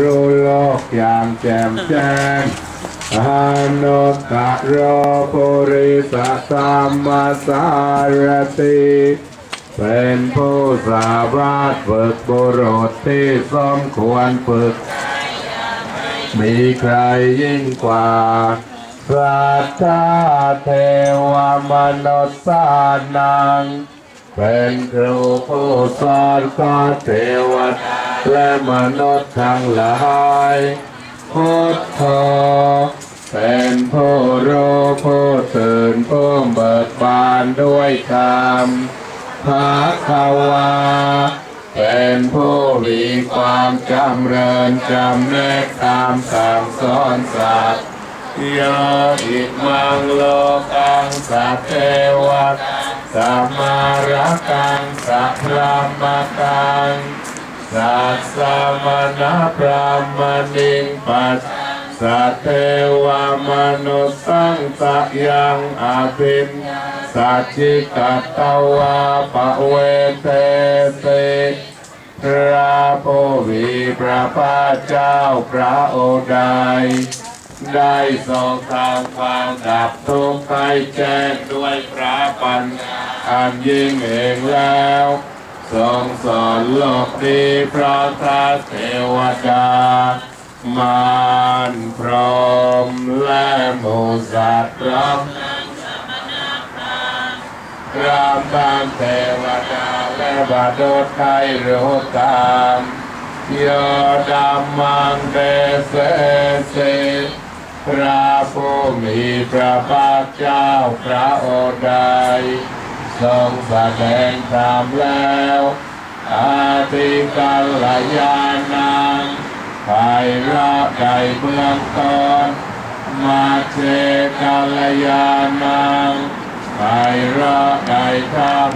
รู้โลกอย่างแจ่มแจ้งอนุตตรโพริสสัมมาสารติเป็นผู้สามารถฝึกบุรุษที่สมควรฝึก มีใครยิ่งกว่าสัตตาเทวมนุษย์สานัง เป็นครูผู้สอนก็เทวดา และมนุษย์ทั้งหลายพุทโธเป็นผู้รู้ผู้ตื่นผู้เบิกบานด้วยธรรมภาควาเป็นผู้มีความจำเริญจำแนกตามสั่งสอนสัตว์ยาอิมังโลกังสัตเทวะสัมมารักังสัพพะมกัง สัตสมณพระมณิงปัสสัตเทวมนุสสังสยังอาภินสัจจิกัตตวาปะเวเตเตพระผู้มีพระภาคเจ้าพระโองค์ใดได้ทรงทำความดับทุกข์ให้แจ้งด้วยพระปัญญาอันยิ่งเองแล้ว ทรงสอนโลกนี้เพระพระเทวดามารพรหมและหมูสัตว์พร้อมพรามบางเทวดาและบาดดไทยรู้ตามโยดามังเดเสเสพระผู้มีพระภาคเจ้าพระโอษฐ์ใด ทรงแสดงธรรมแล้วอาติกัลยานังไพเราะใดเบื้องต้นมาเจกัลยานังไพเราะใดทำ